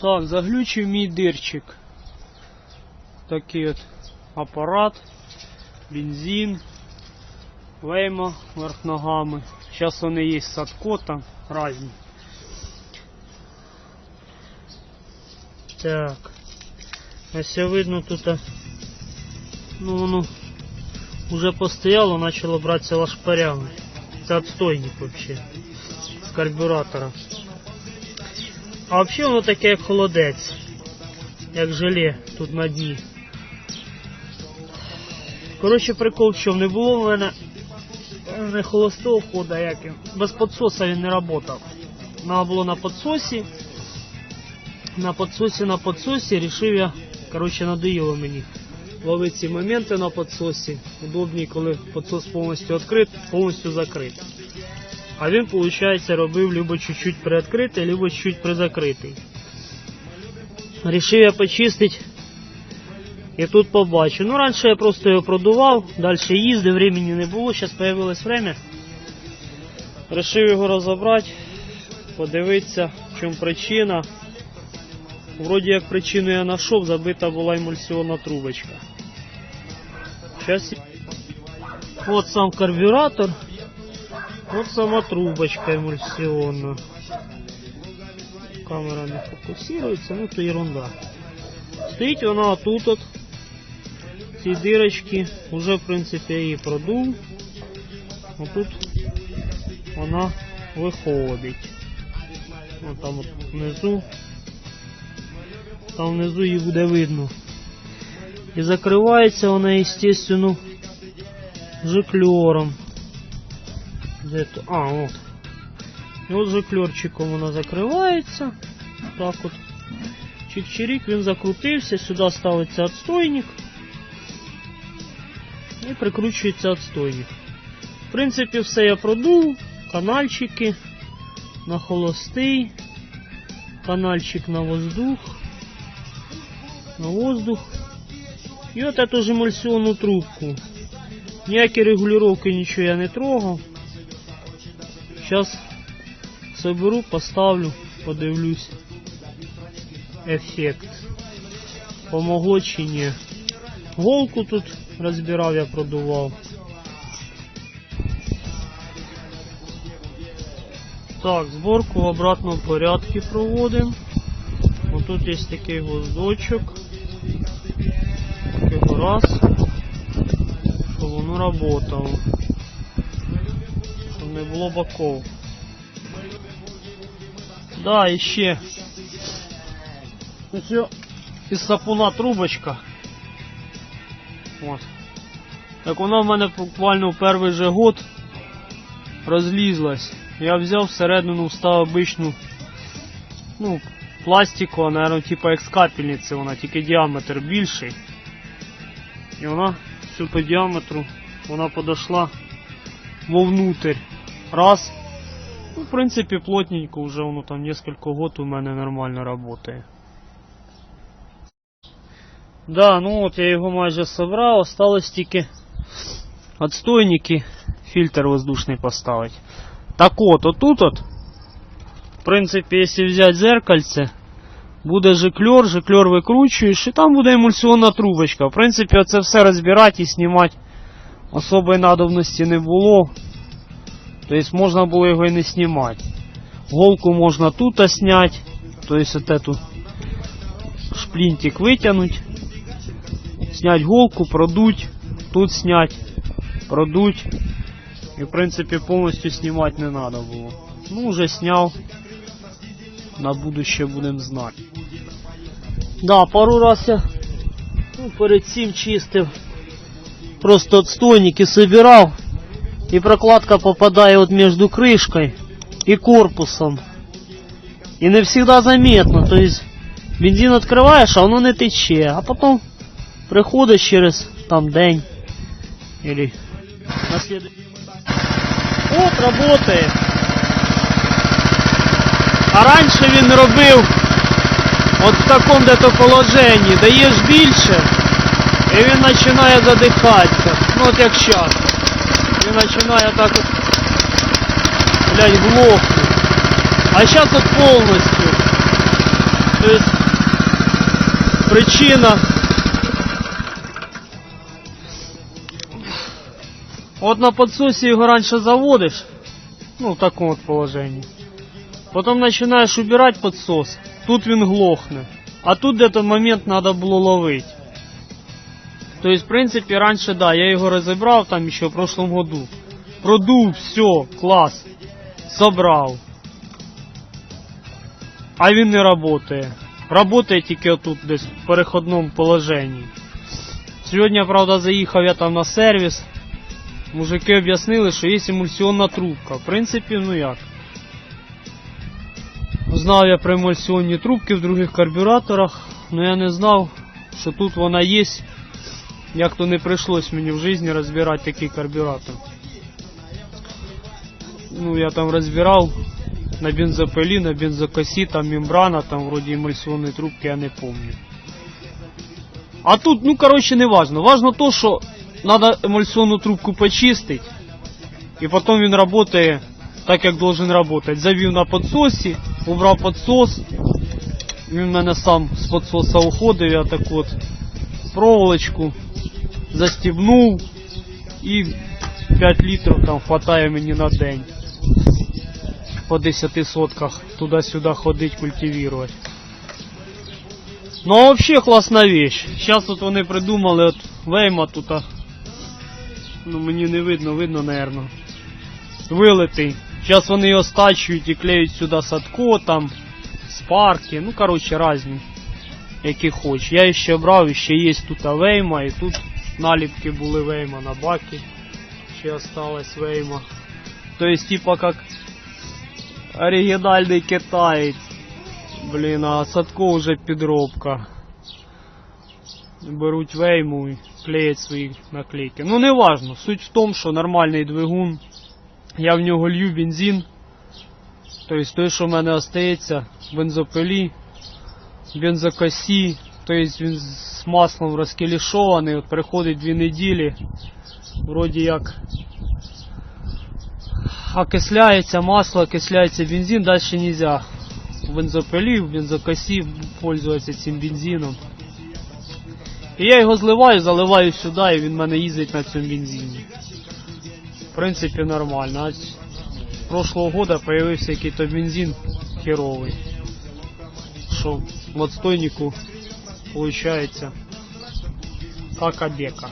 Так, заглючив мій дирчик. Такий от апарат, бензин, лейма вверх ногами. Зараз вони є з садко там різні. Так. Ось видно тут. Ну воно уже постояло, начало братися лашпарями. Це отстойник вообще. З карбюратора. А взагалі воно таке як холодець. Як желе тут на дні. Коротше, прикол чому не було в мене не холостого хода, як. Без підсоса він не працював. Надо було на підсосі. На підсосі, на підсосі рішив я, коротше, надоїло мені ловити ці моменти на підсосі. Удобні, коли підсос повністю відкрит, повністю закритий. А він, виходить, робив либо чуть-чуть приоткритий, либо чуть-чуть призакритий. Рішив я почистити. І тут побачу. Ну, раніше я просто його продував, далі їздив, времени не було, зараз з'явилось время. Рішив його розібрати, подивитися, в чому причина. Вроді як причину я знайшов, забита була емульсіонна трубочка. Сейчас... Вот сам карбюратор. Вот сама трубочка эмульсионная. Камера не фокусируется, ну то ерунда. Стоїть вона отут от. Ці дирочки. Уже в принципі я її продув. Отут вона виходить. Вон там от внизу. Там внизу її буде видно. І закривається вона, естественно, жиклером. Де то? А, от. І от жиклерчиком вона закривається. Так от. Чик-чирик, він закрутився, сюди ставиться отстойник. І прикручується отстойник. В принципі, все я продув. Канальчики на холостий. Канальчик на воздух. На воздух. И вот эту же эмульсионную трубку. Ніякі регулировки нічого я не трогав. Сейчас соберу, поставлю, подивлюсь. Ефект. Помогло чи ні. Голку тут розбирав, я продував. Так, зборку в обратному порядку проводимо. Вот тут є такий гвоздочок. Такий раз. Щоб воно работало. Не було боков. Да, ще. Ось із сапуна трубочка. От. Так вона в мене буквально в перший же год розлізлась. Я взяв всередину встав обичну, ну, пластику, наверное, типа як капельниці, вона тільки діаметр більший. І вона всю по діаметру вона подошла вовнутрь. Раз. Ну, в принципі, плотненько вже воно там несколько год у мене нормально работає. Да, ну от я його майже собрав, осталось тільки отстойники, фільтр воздушний поставити. Так от, отут от, в принципі, якщо взяти зеркальце, буде жиклер, жиклер викручуєш, і там буде емульсіонна трубочка. В принципі, оце все розбирати і знімати особої надобності не було. Тобто можна було його і не знімати. Голку можна тут зняти, тобто эту шплінтик витягнути, зняти голку, продуть, тут зняти, продуть. І в принципі повністю знімати не треба було. Ну, вже зняв. На будуще будемо знати. Да, пару раз я ну, перед цим чистив. Просто отстойники собирав. И прокладка попадает вот между крышкой и корпусом. И не всегда заметно. То есть бензин открываешь, а воно не тече. А потом приходиш через там день. Или на следующий. От работает. А раніше він робив от в такому дето положенні, даєш більше, і він починає задихатися. Ну от як зараз. Він починає так от, блядь, глохнути. А зараз от повністю. То есть причина. От на подсосе его раньше заводишь, ну в таком вот положении. Потом начинаешь убирать подсос, тут він глохне. А тут где-то момент надо було ловить. То есть, в принципе, раньше, да, я його розібрав там еще в прошлом году. Продув, все, клас. Собрав. А він не работає. Работає тільки отут десь в переходному положенні. Сьогодні, правда, заїхав я там на сервіс. Мужики об'яснили, що є емульсіонна трубка. В принципі, ну як. Знав я про емульсіонні трубки в других карбюраторах, але я не знав, що тут вона є. Як то не прийшлось мені в житті розбирати такий карбюратор. Ну, я там розбирав на бензопилі, на бензокосі, там мембрана, там вроді емульсіонної трубки, я не помню. А тут, ну, короче, не важно. Важно то, що надо емульсіонну трубку почистить, і потім він працює так, як должен работать. Завів на подсосі, убрав подсос, він в мене сам з подсоса уходив, я так от проволочку Застібнув і 5 літрів там хватає мені на день. По 10 сотках туди-сюди ходить, культивувати. Ну а вообще класна вещь. Сейчас вот вони придумали от Вейма тут. Ну мені не видно, видно, наверно. Вилитий. Зараз вони його стачують і клеють сюди садко, там, спарки, ну короче разні. Які хоч. Я ще брав, ще є тут Вейма, і тут наліпки були Вейма на бакі. Ще осталось Вейма. То есть типа как оригінальний китаєць. Блін, а Садко вже підробка. Беруть вейму і клеять свої наклейки. Ну не важно. Суть в тому, що нормальний двигун. Я в нього лью бензин. Тобто той, що в мене остається, бензопилі, бензокосі. Тобто він з маслом розкілішований, от приходить дві неділі. Вроді як окисляється масло, окисляється бензин, далі нельзя в бензопилі, в бензокосі пользуватися цим бензином. І я його зливаю, заливаю сюди, і він в мене їздить на цьому бензині. В принципі, нормально. А прошлого года появився якийсь бензин херовий. Що в отстойнику получается обека.